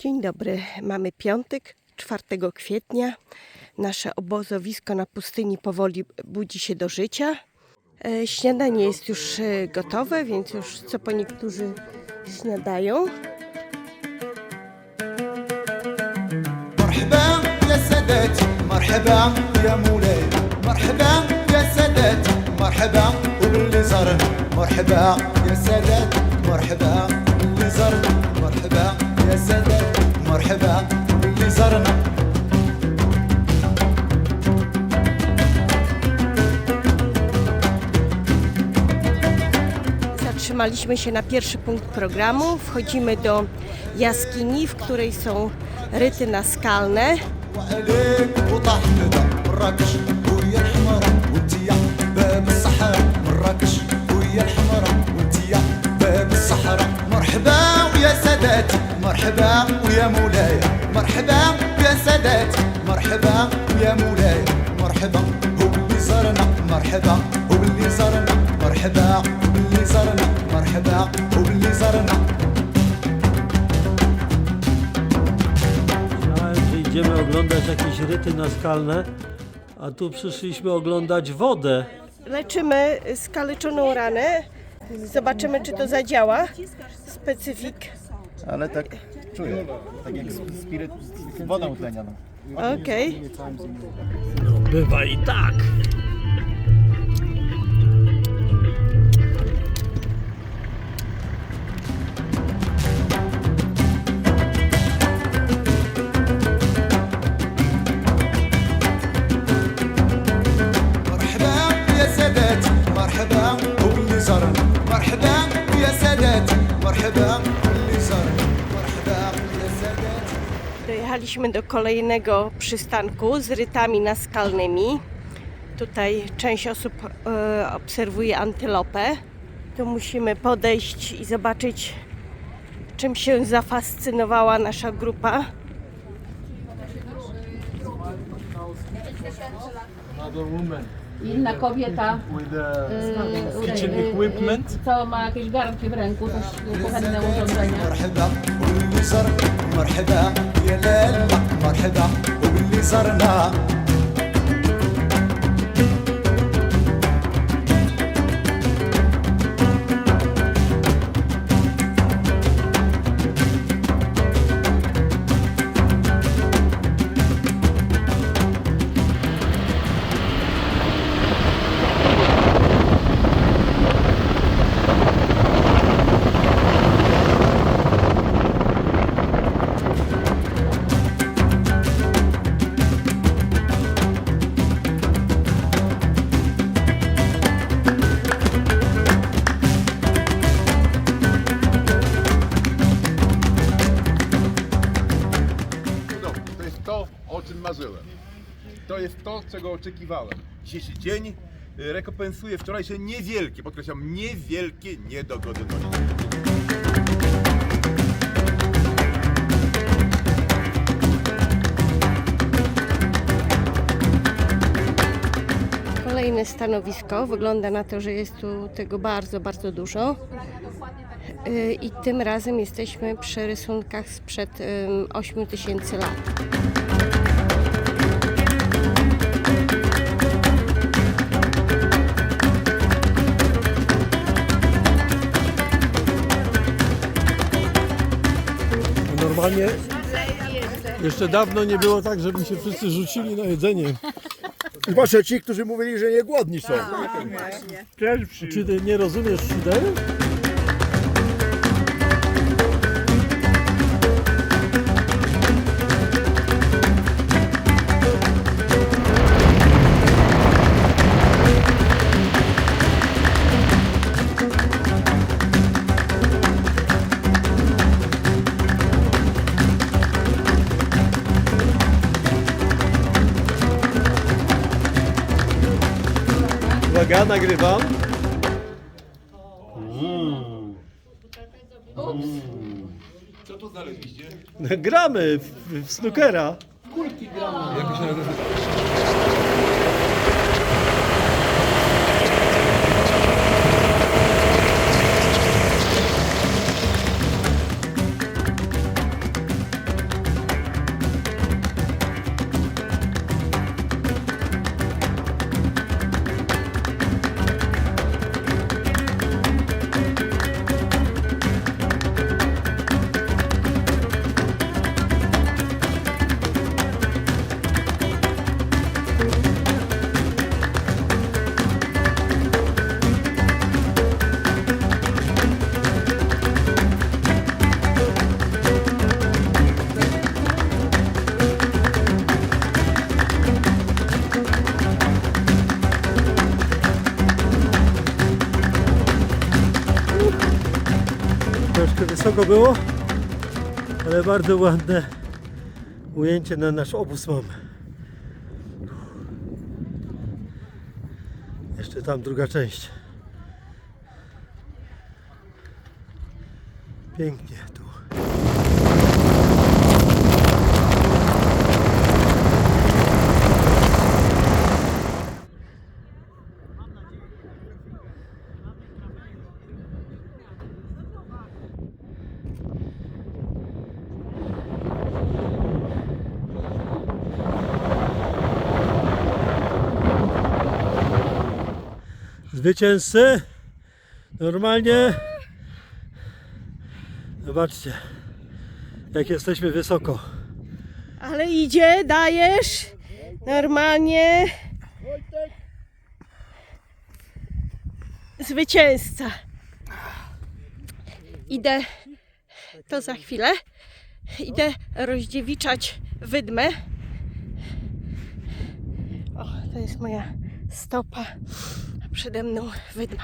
Dzień dobry. Mamy piątek, 4 kwietnia. Nasze obozowisko na pustyni powoli budzi się do życia. E, Śniadanie jest już e, gotowe, więc już co po niektórzy śniadają. مرحبا يا سادتي مرحبا يا مولاي مرحبا يا سادتي مرحبا وباللي زارنا مرحبا يا سادات مرحبا Zatrzymaliśmy się na pierwszy punkt programu. Wchodzimy do jaskini, w której są ryty naskalne. وعليك وطاح ندى مراكش ويا الحمرا وانتيا باب الصحراء مراكش ويا الحمرا وانتيا باب الصحراء مرحبا ويا ساداتي مرحبا ويا مولاي مرحبا ويا ساداتي مرحبا ويا مولاي مرحبا هو اللي زارنا مرحبا هو اللي زارنا مرحبا هو اللي زارنا مرحبا هو اللي زارنا Myślałem, że idziemy oglądać jakieś ryty naskalne, a tu przyszliśmy oglądać wodę. Leczymy skaleczoną ranę. Zobaczymy, czy to zadziała. Specyfik. Ale tak czuję. Tak jak spiryt, woda utleniona. Okej. No bywa i tak. Dojechaliśmy do kolejnego przystanku z rytami naskalnymi. Tutaj część osób e, obserwuje antylopę. Tu musimy podejść i zobaczyć, czym się zafascynowała nasza grupa. Inna kobieta, y, kitchen y, y, equipment. co ma jakieś garnki w ręku, też kuchenne urządzenia. صرنا مرحبا يا لالا مرحبا وباللي صرنا To jest to, czego oczekiwałem. Dzisiejszy dzień y, rekompensuje wczorajsze niewielkie, podkreślam, niewielkie niedogodności. Kolejne stanowisko. Wygląda na to, że jest tu tego bardzo, bardzo dużo. Y, I tym razem jesteśmy przy rysunkach sprzed 8 tysięcy lat. Normalnie jeszcze dawno nie było tak, żeby się wszyscy rzucili na jedzenie. Zwłaszcza ci, którzy mówili, że nie głodni są. Czy ty nie rozumiesz szydery? Uwaga, nagrywam. Co tu znaleźliście? Gramy w, w snookera. Wysoko było, ale bardzo ładne ujęcie na nasz obóz mamy. Jeszcze tam druga część. Pięknie tu. Zwycięzcy normalnie zobaczcie jak jesteśmy wysoko Ale idzie, dajesz. Normalnie. Zwycięzca. Idę, to za chwilę, idę rozdziewiczać wydmę. O, to jest moja stopa, przede mną wydma.